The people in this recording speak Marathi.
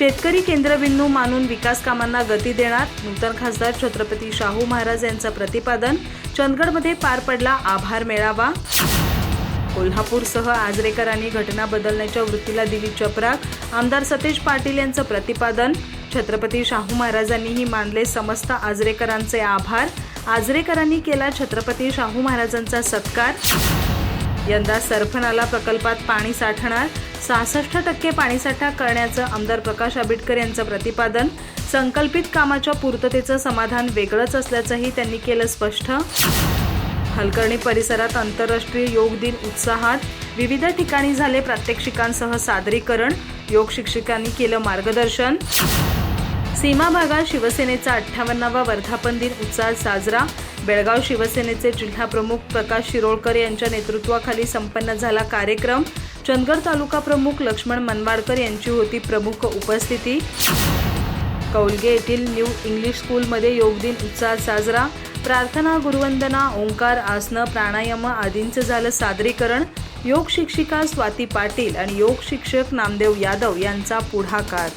शेतकरी केंद्रबिंदू मानून विकास कामांना गती देणार. नूतन खासदार छत्रपती शाहू महाराज यांचं प्रतिपादन. चंदगडमध्ये पार पडला आभार मेळावा. कोल्हापूरसह आजरेकरांनी घटना बदलण्याच्या वृत्तीला दिली चपराक. आमदार सतेज पाटील यांचं प्रतिपादन. छत्रपती शाहू महाराजांनीही मानले समस्त आजरेकरांचे आभार. आजरेकरांनी केला छत्रपती शाहू महाराजांचा सत्कार. यंदा सरफनाला प्रकल्पात पाणी साठणार. सहासष्ट टक्के पाणीसाठा करण्याचं आमदार प्रकाश आंबेडकर यांचं प्रतिपादन. संकल्पित कामाच्या पूर्ततेचं समाधान वेगळंच असल्याचंही त्यांनी केलं स्पष्ट. हलकर्णी परिसरात आंतरराष्ट्रीय योग दिन उत्साहात. विविध ठिकाणी झाले प्रात्यक्षिकांसह सादरीकरण. योग शिक्षकांनी केलं मार्गदर्शन. सीमा भागात शिवसेनेचा अठ्ठावन्नावा वर्धापन दिन उत्साहात साजरा. बेळगाव शिवसेनेचे जिल्हाप्रमुख प्रकाश शिरोळकर यांच्या नेतृत्वाखाली संपन्न झाला कार्यक्रम. चंदगड तालुका प्रमुख लक्ष्मण मनवाडकर यांची होती प्रमुख उपस्थिती. कौलगे येथील न्यू इंग्लिश स्कूलमध्ये योग दिन उत्साहात साजरा. प्रार्थना गुरुवंदना ओंकार आसनं प्राणायाम आदींचं झालं सादरीकरण. योग शिक्षिका स्वाती पाटील आणि योग शिक्षक नामदेव यादव यांचा पुढाकार.